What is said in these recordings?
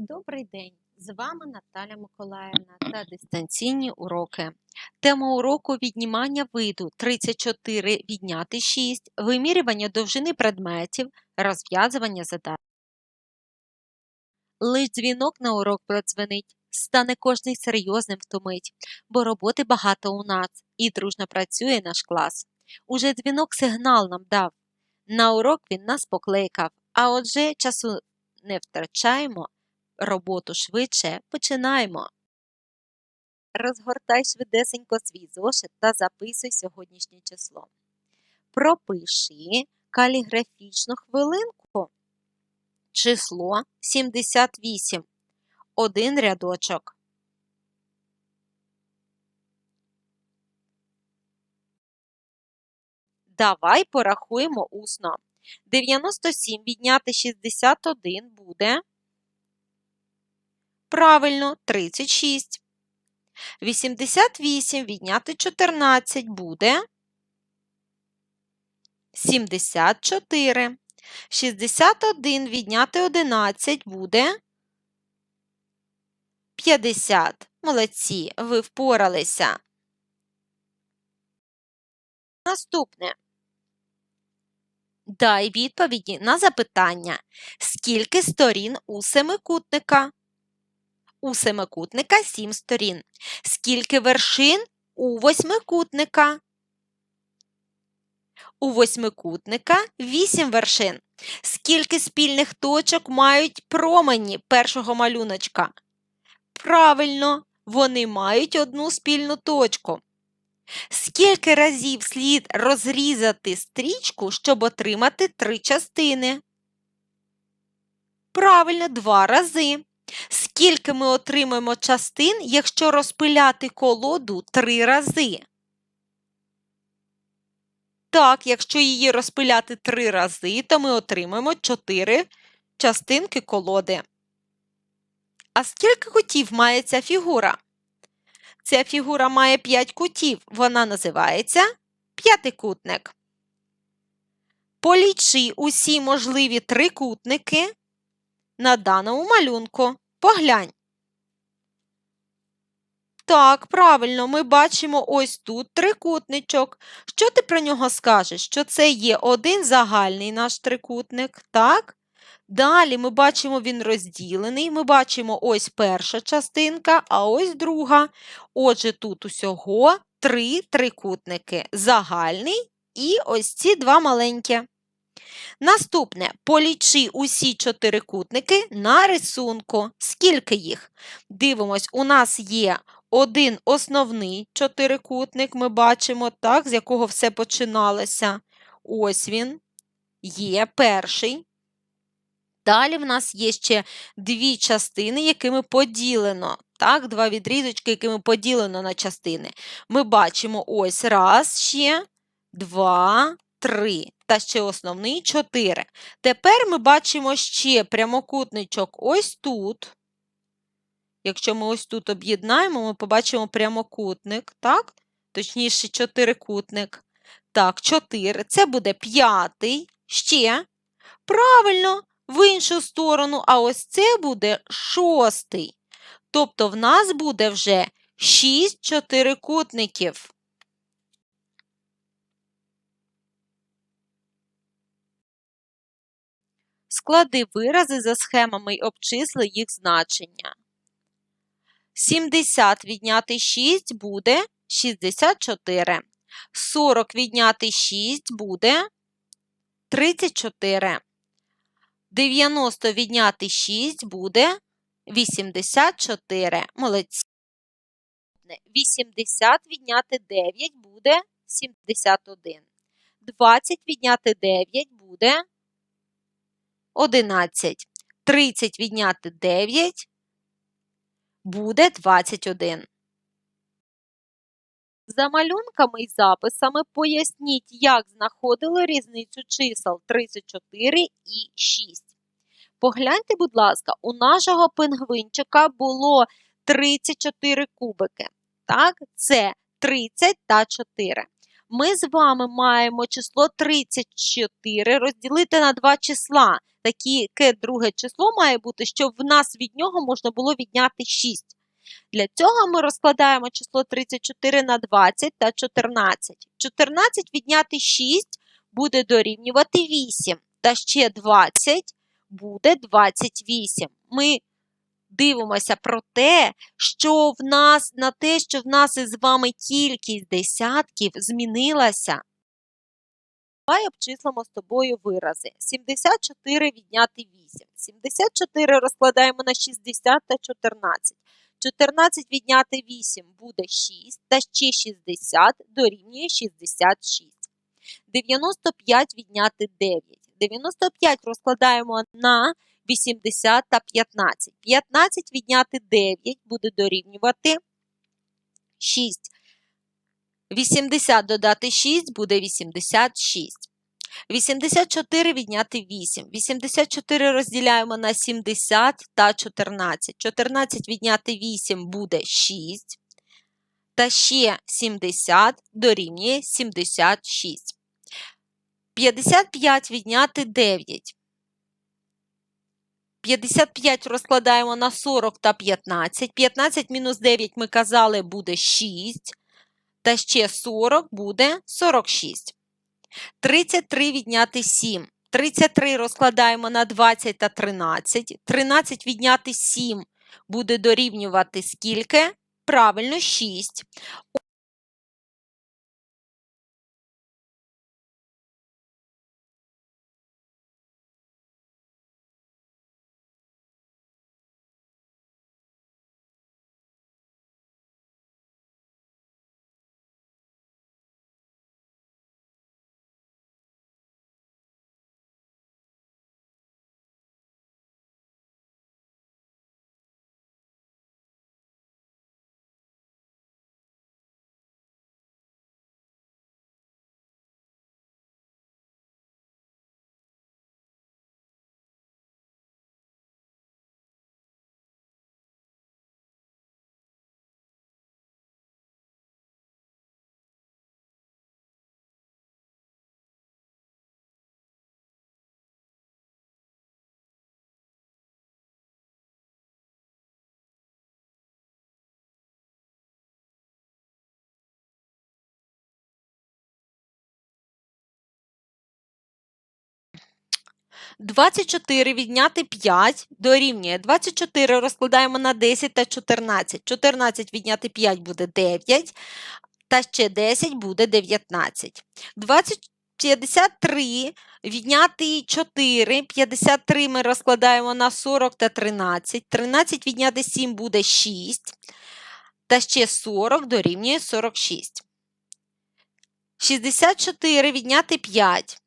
Добрий день! З вами Наталя Миколаївна та дистанційні уроки. Тема уроку віднімання виду 34 відняти 6, вимірювання довжини предметів, розв'язування задач. Лиш дзвінок на урок продзвенить, стане кожний серйозним втомить, бо роботи багато у нас і дружно працює наш клас. Уже дзвінок сигнал нам дав. На урок він нас покликав, а отже часу не втрачаємо роботу швидше починаємо. Розгортай швидесенько свій зошит та записуй сьогоднішнє число. Пропиши каліграфічну хвилинку. Число 78. Один рядочок. Давай порахуємо усно. 97 відняти 61 буде. Правильно, 36. 88 відняти 14 буде 74. 61 відняти 11 буде 50. Молодці, ви впоралися. Наступне. Дай відповіді на запитання. Скільки сторін у семикутника? У семикутника 7 сторін. Скільки вершин у восьмикутника? У восьмикутника 8 вершин. Скільки спільних точок мають промені першого малюночка? Правильно, вони мають одну спільну точку. Скільки разів слід розрізати стрічку, щоб отримати три частини? Правильно, два рази. Скільки ми отримаємо частин, якщо розпиляти колоду три рази? Так, якщо її розпиляти три рази, то ми отримаємо чотири частинки колоди. А скільки кутів має ця фігура? Ця фігура має 5 кутів. Вона називається п'ятикутник. Полічи усі можливі трикутники на даному малюнку. Поглянь. Так, правильно, ми бачимо ось тут трикутничок. Що ти про нього скажеш? Що це є один загальний наш трикутник, так? Далі ми бачимо, він розділений. Ми бачимо ось перша частинка, а ось друга. Отже, тут усього три трикутники: загальний і ось ці два маленькі. Наступне полічи усі чотирикутники на рисунку. Скільки їх? Дивимось, у нас є один основний чотирикутник, ми бачимо, так, з якого все починалося. Ось він є перший. Далі в нас є ще дві частини, якими поділено. Так, Два відрізочки, якими поділено на частини. Ми бачимо ось раз ще, два, три. Та ще основний чотири. Тепер ми бачимо ще прямокутничок ось тут. Якщо ми ось тут об'єднаємо, ми побачимо прямокутник, так? Точніше, чотирикутник. Так, чотири. Це буде п'ятий. Ще. Правильно, в іншу сторону, а ось це буде шостий. Тобто в нас буде вже шість чотирикутників. Склади вирази за схемами й обчисли їх значення. 70 відняти 6 буде 64. 40 відняти 6 буде 34. 90 відняти 6 буде 84. Молодці. 80 відняти 9 буде 71. 20 відняти 9 буде 11. 30 відняти 9 буде 21. За малюнками і записами поясніть, як знаходили різницю чисел 34 і 6. Погляньте, будь ласка, у нашого пингвинчика було 34 кубики. Так, це 30 та 4. Ми з вами маємо число 34 розділити на два числа. Таке друге число має бути, щоб в нас від нього можна було відняти 6. Для цього ми розкладаємо число 34 на 20 та 14. 14 відняти 6 буде дорівнювати 8. Та ще 20 буде 28. Ми дивимося про те, що в нас на те, що в нас із вами кількість десятків змінилася. Давай обчислимо з тобою вирази. 74 відняти 8. 74 розкладаємо на 60 та 14. 14 відняти 8 буде 6, та ще 60 дорівнює 66. 95 відняти 9. 95 розкладаємо на 80 та 15. 15 відняти 9 буде дорівнювати 6. 80 додати 6 буде 86. 84 відняти 8. 84 розділяємо на 70 та 14. 14 відняти 8 буде 6. Та ще 70 дорівнює 76. 55 відняти 9. 55 розкладаємо на 40 та 15. 15 мінус 9 ми казали буде 6. Та ще 40 буде 46. 33 відняти 7. 33 розкладаємо на 20 та 13. 13 відняти 7 буде дорівнювати скільки? Правильно, 6. – 24 відняти 5 дорівнює 24 розкладаємо на 10 та 14. 14 відняти 5 буде 9, та ще 10 буде 19. 20, 53 відняти 4, 53 ми розкладаємо на 40 та 13. 13 відняти 7 буде 6, та ще 40 дорівнює 46. 64 відняти 5.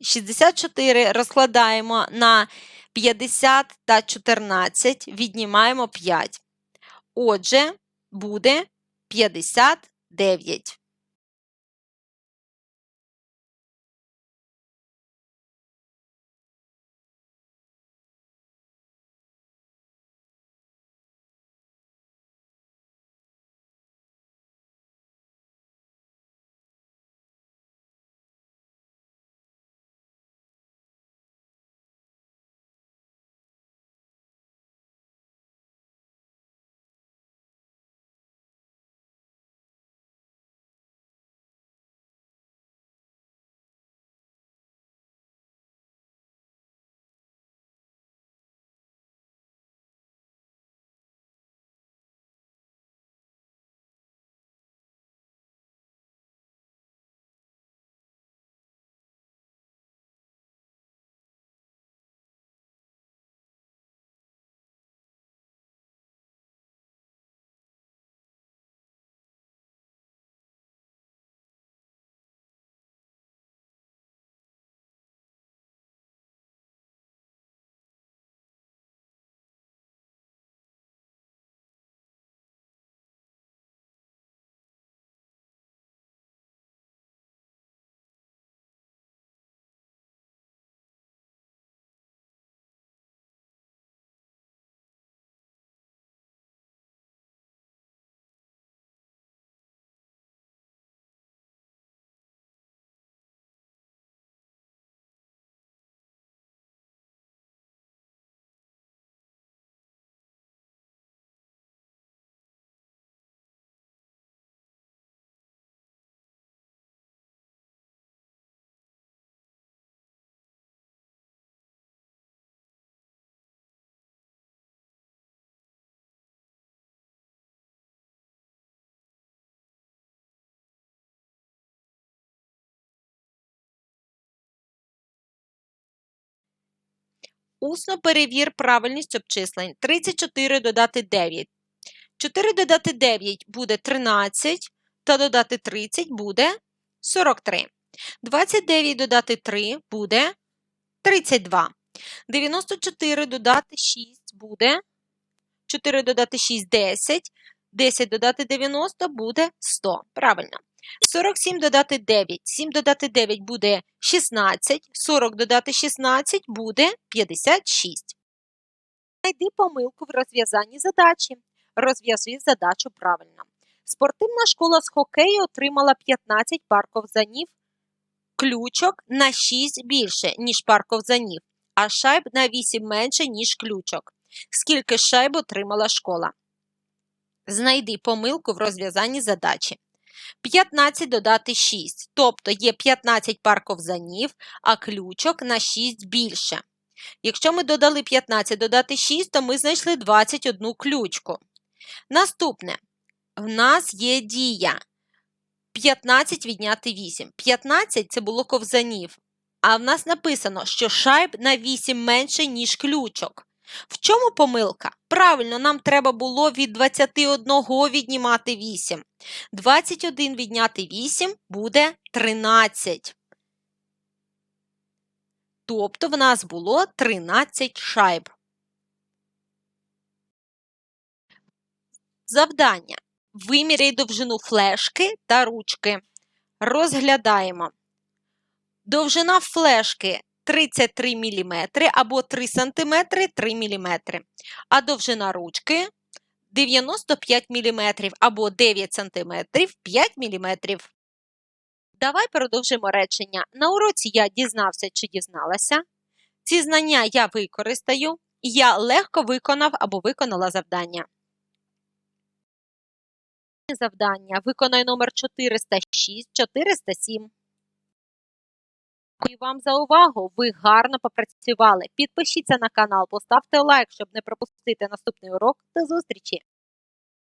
64 розкладаємо на 50 та 14, віднімаємо 5. Отже, буде 59. Усно перевір правильність обчислень. 34 додати 9. 4 додати 9 буде 13, та додати 30 буде 43. 29 додати 3 буде 32. 94 додати 6 буде 4 додати 6 10. 10 додати 90 буде 100. Правильно. 47 додати 9. 7 додати 9 буде 16. 40 додати 16 буде 56. Знайди помилку в розв'язанні задачі. Розв'яжи задачу правильно. Спортивна школа з хокею отримала 15 пар ковзанів, ключок на 6 більше, ніж пар ковзанів, а шайб на 8 менше, ніж ключок. Скільки шайб отримала школа? Знайди помилку в розв'язанні задачі. 15 додати 6, тобто є 15 пар ковзанів, а ключок на 6 більше. Якщо ми додали 15 додати 6, то ми знайшли 21 ключку. Наступне. В нас є дія. 15 відняти 8. 15 це було ковзанів. А в нас написано, що шайб на 8 менше, ніж ключок. В чому помилка? Правильно, нам треба було від 21 віднімати 8. 21 відняти 8 буде 13. Тобто в нас було 13 шайб. Завдання. Виміряй довжину флешки та ручки. Розглядаємо. Довжина флешки 33 мм або 3 см 3 мм, а довжина ручки 95 мм або 9 см 5 мм. Давай продовжимо речення. На уроці я дізнався чи дізналася. Ці знання я використаю, я легко виконав або виконала завдання. Завдання виконай номер 406, 407. Дякую вам за увагу. Ви гарно попрацювали. Підпишіться на канал, поставте лайк, щоб не пропустити наступний урок. До зустрічі!